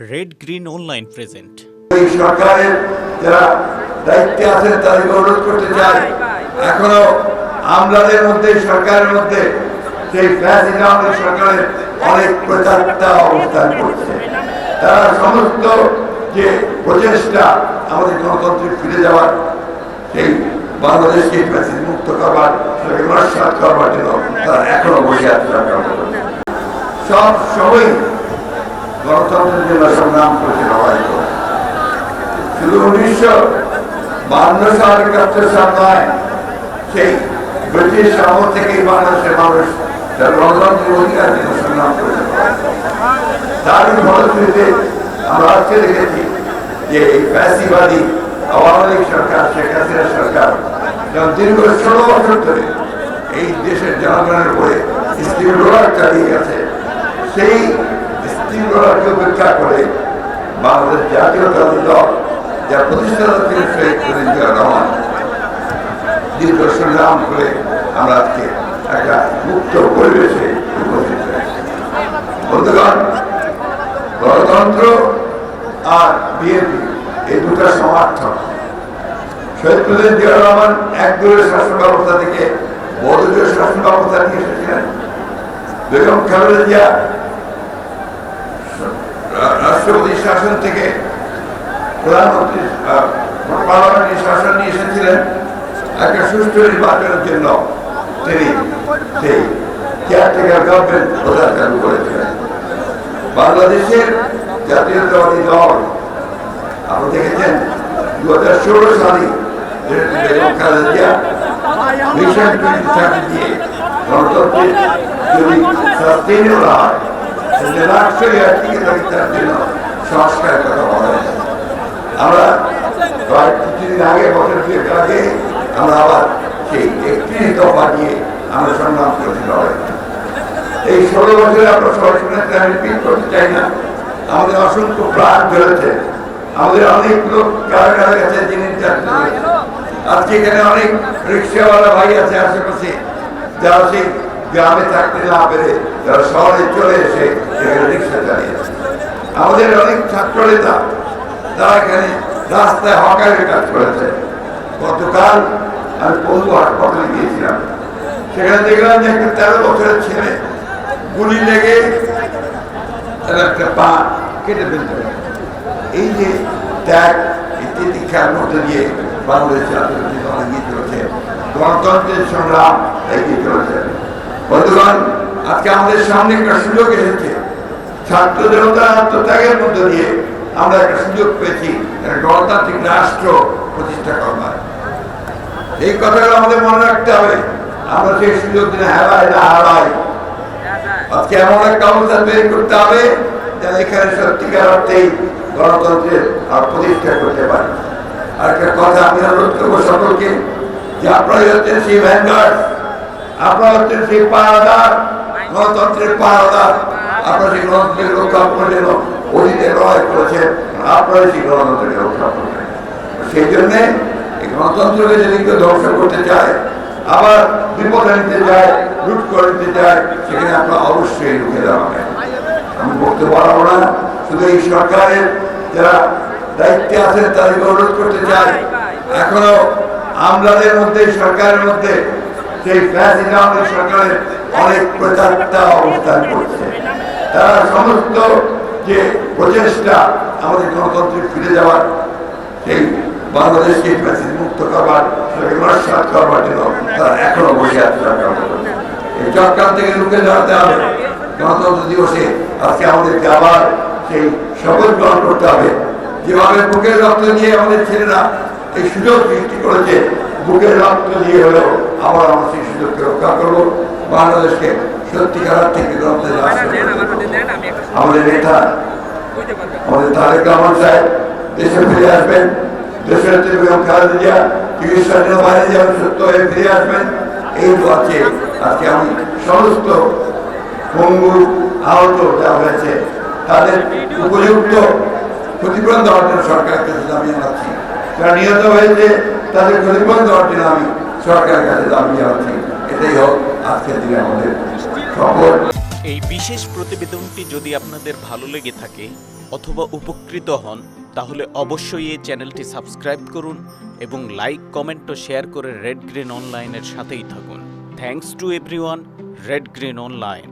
Red green online present সরকারের যারা দায়িত্বে আছেন তাদেরকে অনুরোধ করতে চাই এখনও আমলাদের মধ্যে সরকারের মধ্যে সেই আমাদের সরকারের অনেক প্রচারটা অবস্থান করছে। তারা সমস্ত যে প্রচেষ্টা আমাদের গণতন্ত্রে ফিরে যাওয়ার সেই বাংলাদেশকে ফ্যাসিড মুক্ত করবার সেটাকে নস্বাত করবার জন্য তারা এখনও বসে আছে সরকার সব সময় গণতন্ত্রের জন্য সংগ্রাম সবাই শুধু উনিশশো বান্ন সাল একাত্তর সাল সেই ব্রিটিশ আমল থেকেই বাংলাদেশের মানুষ তার গণতন্ত্রের অধিকার জন্য সংগ্রাম করেছে তারই ফলশ্রুতিতে আমরা আজকে যে এই ফ্যাসিবাদী সরকার, শেখ হাসিনা সরকার দীর্ঘ ষোলো ধরে এই দেশের জনগণের উপরে রোলার চালিয়ে গেছে, সেই বন্ধুগণ, গণতন্ত্র আর বিএনপি, এই দুটা সমার্থক, শহীদ প্রেসিডেন্ট জিয়াউর রহমান এক শাসন ব্যবস্থা থেকে বদলীয় শাসন ব্যবস্থা নিয়ে এসেছিলেন। জিয়া শাসন থেকে প্রধানমন্ত্রী পার্লামেন্টারি শাসন নিয়ে এসেছিলেন একটা সুষ্ঠু নির্বাচনের জন্য তিনি সেই কেয়ারটেকার গভর্নমেন্ট প্রচার চালু করেছিলেন। বাংলাদেশের জাতীয়তাবাদী দল, আপনি দেখেছেন দু হাজার ষোলো সালে দিয়ে গণতন্ত্রের যদি সাস্টেনেবল হয়, তাহলে রাষ্ট্রীয় টিকে তার জন্য সংস্কারের কথা বলা। হয়েছে আমরা প্রায় কিছুদিন আগে বছর দুয়েক আগে আমরা আবার সেই একত্রিশ দফা নিয়ে আমরা সংগ্রাম করেছি লড়াই এই ষোলো বছরে আমরা সবাই আমি রিপিট করতে চাই না। আমাদের অসংখ্য প্রাণ জ্বলেছে। আমাদের অনেক লোক কারাগারে গেছে যিনি। আজকে এখানে অনেক রিক্সাওয়ালা ভাই আছে আশেপাশে। যারা সেই গ্রামে থাকতে না পেরে যারা শহরে চলে এসে এখানে রিক্সা চালিয়েছে আমাদের অনেক ছাত্র নেতা তারা এখানে রাস্তায় হকারের কাজ করেছে। গতকাল আমি পঙ্গু হাসপাতালে গিয়েছিলাম। সেখানে দেখলাম যে একটা তেরো বছরের ছেলে গুলি লেগে তার একটা পা কেটে ফেলতে পারে। এই যে ত্যাগ তিতিক্ষার মধ্যে দিয়ে বাংলাদেশ দল এগিয়ে চলেছে। গণতন্ত্রের সংগ্রাম এগিয়ে চলেছে। বন্ধুগণ, আজকে আমাদের সামনে একটা সুযোগ এসেছে। ছাত্র জনতা আত্মত্যাগের মধ্য দিয়ে আমরা একটা সুযোগ পেয়েছি গণতান্ত্রিক রাষ্ট্র প্রতিষ্ঠা করবার এই কথাগুলো আমাদের মনে রাখতে হবে। আমরা সেই সুযোগ দিনে হারাই না হারাই আজকে এমন একটা অবস্থা তৈরি করতে হবে যেন এখানে সত্যিকার অর্থেই গণতন্ত্রের প্রতিষ্ঠা করতে পারি। আর একটা কথা আমি অনুরোধ করব সকলকে যে আপনারা হচ্ছেন সেই ভ্যানগার্ড আপনারা হচ্ছেন সেই পাহারাদার গণতন্ত্রের পাহারাদার আপনারা সেই গণতন্ত্রের রক্ষা করার জন্য অতীতে লড়াই করেছেন আপনারা সেই গণতন্ত্রকে রক্ষা সেই জন্যে গণতন্ত্রকে যদি কেউ ধ্বংস করতে চায়, আবার বিপদে নিতে চায়, লুট করে নিতে চায়, সেখানে আপনার অবশ্যই রুখে দেওয়া হবে। আমি বলতে পারব না, শুধু এই সরকারের যারা দায়িত্বে আছেন, তাদেরকে অনুরোধ করতে চাই, এখনও আমলাদের মধ্যে, সরকারের মধ্যে সেই ফ্যাসিড আমাদের সরকারের অনেক প্রচারটা অবস্থান করছে। সমস্ত যে প্রচেষ্টা আমাদের গণতন্ত্রে ফিরে যাওয়ার, সেই বাংলাদেশকে মুক্ত করবার, সেটাকে করবার জন্য তারা এখনও বসে আছে এই চক্রান্ত থেকে রুখে দাঁড়াতে হবে। গণতন্ত্র দিবসে আজকে আমাদেরকে আবার সেই শপথ গ্রহণ করতে হবে। যেভাবে বুকের রক্ত দিয়ে আমাদের ছেলেরা এই সুযোগ সৃষ্টি করেছে বুকের রক্ত দিয়ে হলেও আবার আমরা সেই সুযোগকে রক্ষা করব। বাংলাদেশকে সত্যিকার থেকে। আমাদের নেতা, আমাদের তারেক রহমান সাহেব দেশে ফিরে আসবেন। দেশের বেগম খালেদা জিয়া চিকিৎসার জন্য বাইরে যাবেন সত্য হয়ে ফিরে আসবেন, এই আছে আজকে আমি সমস্ত পঙ্গু আহত যা হয়েছে তাদের উপযুক্ত ক্ষতিপূরণ দেওয়ার জন্য সরকারের কাছে দাবি জানাচ্ছি যারা নিহত হয়েছে, তাদের ক্ষতিপূরণ দেওয়ার জন্য আমি সরকারের কাছে দাবি জানাচ্ছি। এটাই হোক, আজকের দিনে আমাদের সকল এই বিশেষ প্রতিবেদনটি যদি আপনাদের ভালো লেগে থাকে অথবা উপকৃত হন, তাহলে অবশ্যই এই চ্যানেলটি সাবস্ক্রাইব করুন এবং লাইক, কমেন্ট ও শেয়ার করে রেড গ্রিন অনলাইনের সাথেই থাকুন। Thanks to everyone red green online